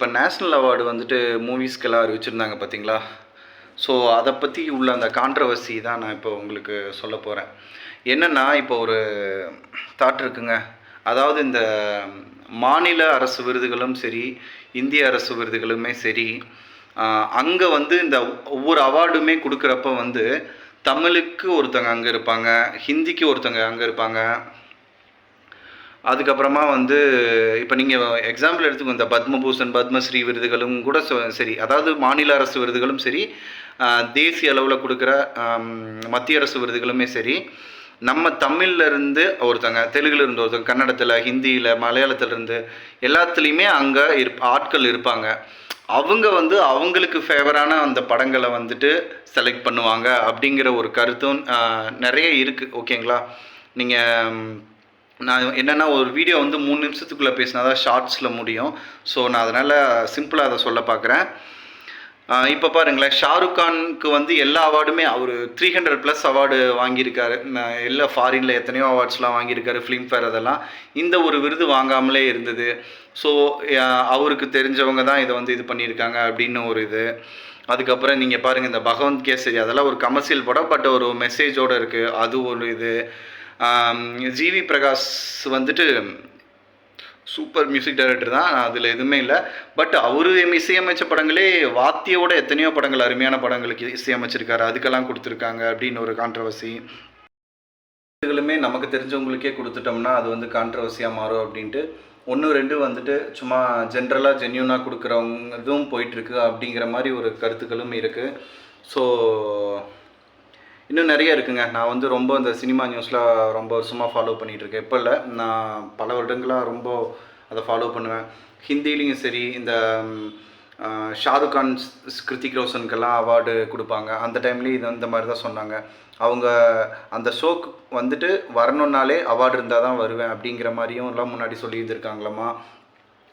இப்போ national award வந்துட்டு மூவிஸ்க்கெல்லாம் அறிவிச்சிருந்தாங்க பார்த்தீங்களா ஸோ அதை பற்றி உள்ள அந்த கான்ட்ரவர்சி தான் நான் இப்போ உங்களுக்கு சொல்ல போகிறேன் என்னென்னா இப்போ ஒரு தாட் இருக்குங்க. அதாவது இந்த மாநில அரசு விருதுகளும் சரி இந்திய அரசு விருதுகளுமே சரி அங்கே வந்து இந்த ஒவ்வொரு அவார்டுமே கொடுக்குறப்ப வந்து தமிழுக்கு ஒருத்தங்க அங்கே இருப்பாங்க ஹிந்திக்கு ஒருத்தங்க அங்கே இருப்பாங்க அதுக்கப்புறமா வந்து இப்போ நீங்கள் எக்ஸாம்பிள் எடுத்துக்கோ இந்த பத்மபூஷன் பத்மஸ்ரீ விருதுகளும் கூட சரி. அதாவது மாநில அரசு விருதுகளும் சரி தேசிய அளவில் கொடுக்குற மத்திய அரசு விருதுகளுமே சரி. நம்ம தமிழ்லேருந்து ஒருத்தங்க தெலுங்குல இருந்து ஒருத்தங்க கன்னடத்தில் ஹிந்தியில் மலையாளத்துலேருந்து எல்லாத்துலேயுமே அங்கே இருப் ஆட்கள் இருப்பாங்க. அவங்க வந்து அவங்களுக்கு ஃபேவரான அந்த படங்களை வந்துட்டு செலக்ட் பண்ணுவாங்க அப்படிங்கிற ஒரு கருத்தும் நிறைய இருக்குது ஓகேங்களா நீங்கள் நான் என்னென்னா ஒரு வீடியோ வந்து மூணு நிமிஷத்துக்குள்ளே பேசினா தான் ஷார்ட்ஸில் முடியும். ஸோ நான் அதனால் சிம்பிளாக அதை சொல்ல பார்க்குறேன் இப்போ பாருங்களேன். ஷாருக் கானுக்கு வந்து எல்லா அவார்டுமே அவர் த்ரீ ஹண்ட்ரட் ப்ளஸ் அவார்டு வாங்கியிருக்காரு. நான் எல்லா ஃபாரினில் எத்தனையோ அவார்ட்ஸ்லாம் வாங்கியிருக்காரு ஃபிலிம்ஃபேர் அதெல்லாம். இந்த ஒரு விருது வாங்காமலே இருந்தது. ஸோ அவருக்கு தெரிஞ்சவங்க தான் இதை வந்து இது பண்ணியிருக்காங்க அப்படின்னு ஒரு இது. அதுக்கப்புறம் நீங்கள் பாருங்கள் இந்த பகவந்த் கேசரி அதெல்லாம் ஒரு கமர்ஷியல் படம் பட் ஒரு மெசேஜோடு இருக்குது அது ஒரு இது. ஜிவி பிரகாஷ் வந்துட்டு சூப்பர் மியூசிக் டைரக்டர் தான் அதில் எதுவுமே இல்லை. பட் அவர் இசையமைச்ச படங்களே வாத்தியோட எத்தனையோ படங்கள் அருமையான படங்களுக்கு இசையமைச்சிருக்காரு. அதுக்கெல்லாம் கொடுத்துருக்காங்க அப்படின்னு ஒரு கான்ட்ரவர்சி இதுகளுமே நமக்கு தெரிஞ்சவங்களுக்கே கொடுத்துட்டோம்னா அது வந்து கான்ட்ரவர்சியாக மாறும் அப்படின்ட்டு. ஒன்று ரெண்டு வந்துட்டு சும்மா ஜென்ரலாக ஜென்யூனாக கொடுக்குறவங்க இதுவும் போயிட்டுருக்கு அப்படிங்கிற மாதிரி ஒரு கருத்துக்களும் இருக்குது ஸோ இன்னும் நிறைய இருக்குங்க. நான் வந்து ரொம்ப இந்த சினிமா நியூஸ்லாம் ரொம்ப வருஷமாக ஃபாலோ பண்ணிகிட்டு இருக்கேன் இப்போ இல்லை. நான் பல வருடங்களாக ரொம்ப அதை ஃபாலோ பண்ணுவேன். ஹிந்திலையும் சரி இந்த ஷாருக் கான் கிருத்திக் ரோஷனுக்கெல்லாம் அவார்டு கொடுப்பாங்க. அந்த டைம்லேயும் இது இந்த மாதிரி தான் சொன்னாங்க. அவங்க அந்த ஷோக்கு வந்துட்டு வரணுன்னாலே அவார்டு இருந்தால் தான் வருவேன் அப்படிங்கிற மாதிரியும் எல்லாம் முன்னாடி சொல்லியிருந்திருக்காங்களாமா?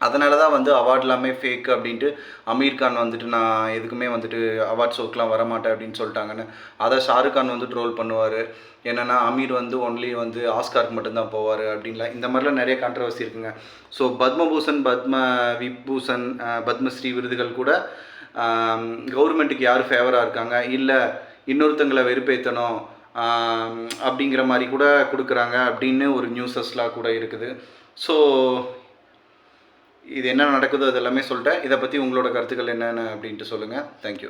அதனால தான் வந்து அவார்ட் எல்லாமே ஃபேக் அப்படின்ட்டு அமீர் கான் வந்துட்டு நான் எதுக்குமே வந்துட்டு அவார்ட் ஷோக்கெலாம் வரமாட்டேன் அப்படின்னு சொல்லிட்டாங்கன்னு. அதை ஷாருக் கான் வந்து ட்ரோல் பண்ணுவார். என்னென்னா அமீர் வந்து ஒன்லி வந்து ஆஸ்காருக்கு மட்டும்தான் போவார் அப்படின்லாம். இந்த மாதிரிலாம் நிறைய கான்ட்ரவர்சி இருக்குங்க. ஸோ பத்மபூஷன் பத்ம விபூஷன் பத்மஸ்ரீ விருதுகள் கூட கவர்மெண்ட்டுக்கு யார் ஃபேவராக இருக்காங்க? இல்லை இன்னொருத்தங்களை வெறுப்பேற்றணும் அப்படிங்கிற மாதிரி கூட கொடுக்குறாங்க அப்படின்னு ஒரு நியூஸஸ்லாம் கூட இருக்குது. ஸோ இது என்ன நடக்குதோ அது எல்லாமே சொல்லிட்டேன் இதை பற்றி உங்களோட கருத்துக்கள் என்னென்ன அப்படின்ட்டு சொல்லுங்கள் தேங்க்யூ